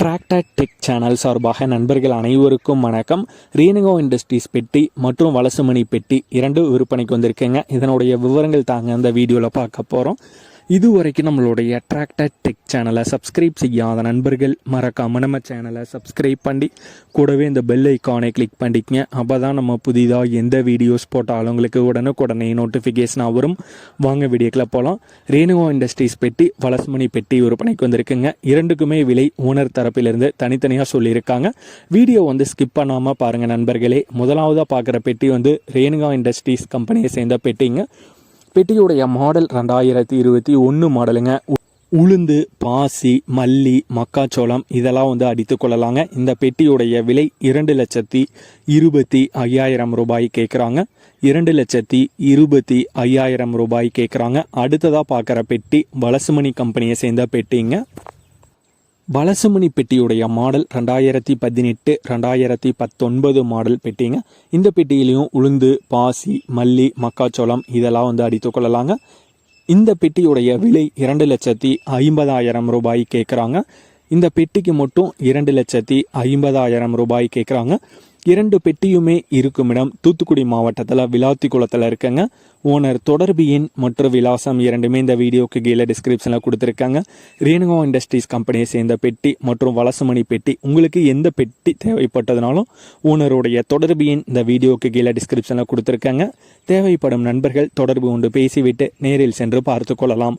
Tractor tech channel சார்பாக நண்பர்கள் அனைவருக்கும் வணக்கம். ரீனகோ இண்டஸ்ட்ரீஸ் பெட்டி மற்றும் வலசுமணி பெட்டி இரண்டு விற்பனைக்கு வந்திருக்கேங்க. இதனுடைய விவரங்கள் தாங்க அந்த வீடியோவில் பார்க்க போகிறோம் இதுவரைக்கும் நம்மளுடைய அட்ராக்டட் டெக் சேனலை சப்ஸ்கிரைப் செய்யாத நண்பர்கள் மறக்காம நம்ம சேனலை சப்ஸ்கிரைப் பண்ணி கூடவே இந்த பெல் ஐக்கானை கிளிக் பண்ணிக்கங்க. அப்போ தான் நம்ம புதிதாக எந்த வீடியோஸ் போட்டாலும் உங்களுக்கு உடனுக்குடனே நோட்டிஃபிகேஷனாக வரும். வாங்க வீடியோக்கில் போகலாம் ரேணுகா இண்டஸ்ட்ரீஸ் பெட்டி வலசுமணி பெட்டி விற்பனைக்கு வந்திருக்குங்க. இரண்டுக்குமே விலை ஓனர் தரப்பிலிருந்து தனித்தனியாக சொல்லியிருக்காங்க. வீடியோ வந்து ஸ்கிப் பண்ணாமல் பாருங்கள் நண்பர்களே. முதலாவதாக பார்க்குற பெட்டி வந்து ரேணுகா இண்டஸ்ட்ரீஸ் கம்பெனியை சேர்ந்த பெட்டிங்க. பெட்டியுடைய மாடல் ரெண்டாயிரத்தி இருபத்தி ஒன்று மாடலுங்க. உளுந்து பாசி மல்லி மக்காச்சோளம் இதெல்லாம் வந்து அடித்து கொள்ளலாங்க. இந்த பெட்டியுடைய விலை இரண்டு லட்சத்தி இருபத்தி ஐயாயிரம் ரூபாய் கேட்குறாங்க இரண்டு லட்சத்தி இருபத்தி ஐயாயிரம் ரூபாய் கேட்குறாங்க அடுத்ததாக பார்க்குற பெட்டி வலசுமணி கம்பெனியை சேர்ந்த பெட்டிங்க. வலசுமணி பெட்டியுடைய மாடல் ரெண்டாயிரத்தி பதினெட்டு ரெண்டாயிரத்தி பத்தொன்பது மாடல் பெட்டிங்க. இந்த பெட்டியிலையும் உளுந்து பாசி மல்லி மக்காச்சோளம் இதெல்லாம் வந்து அடித்து கொள்ளலாங்க. இந்த பெட்டியுடைய விலை இரண்டு லட்சத்தி ஐம்பதாயிரம் ரூபாய் கேட்குறாங்க இந்த பெட்டிக்கு மட்டும் இரண்டு லட்சத்தி ஐம்பதாயிரம் ரூபாய் கேட்குறாங்க இரண்டு பெட்டியுமே இருக்கும் இடம். தூத்துக்குடி மாவட்டத்தில் விளாத்தி குளத்தில் இருக்குங்க. ஓனர் தொடர்பு எண் மற்றும் விலாசம் இரண்டுமே இந்த வீடியோக்கு கீழே டிஸ்கிரிப்ஷனில் கொடுத்துருக்காங்க. ரேணுகா இண்டஸ்ட்ரீஸ் கம்பெனியை சேர்ந்த பெட்டி மற்றும் வலசுமணி பெட்டி. உங்களுக்கு எந்த பெட்டி தேவைப்பட்டதுனாலும் ஓனருடைய தொடர்பு எண் இந்த வீடியோக்கு கீழே டிஸ்கிரிப்ஷனில் கொடுத்துருக்காங்க. தேவைப்படும் நண்பர்கள் தொடர்பு கொண்டு பேசிவிட்டு நேரில் சென்று பார்த்து கொள்ளலாம்.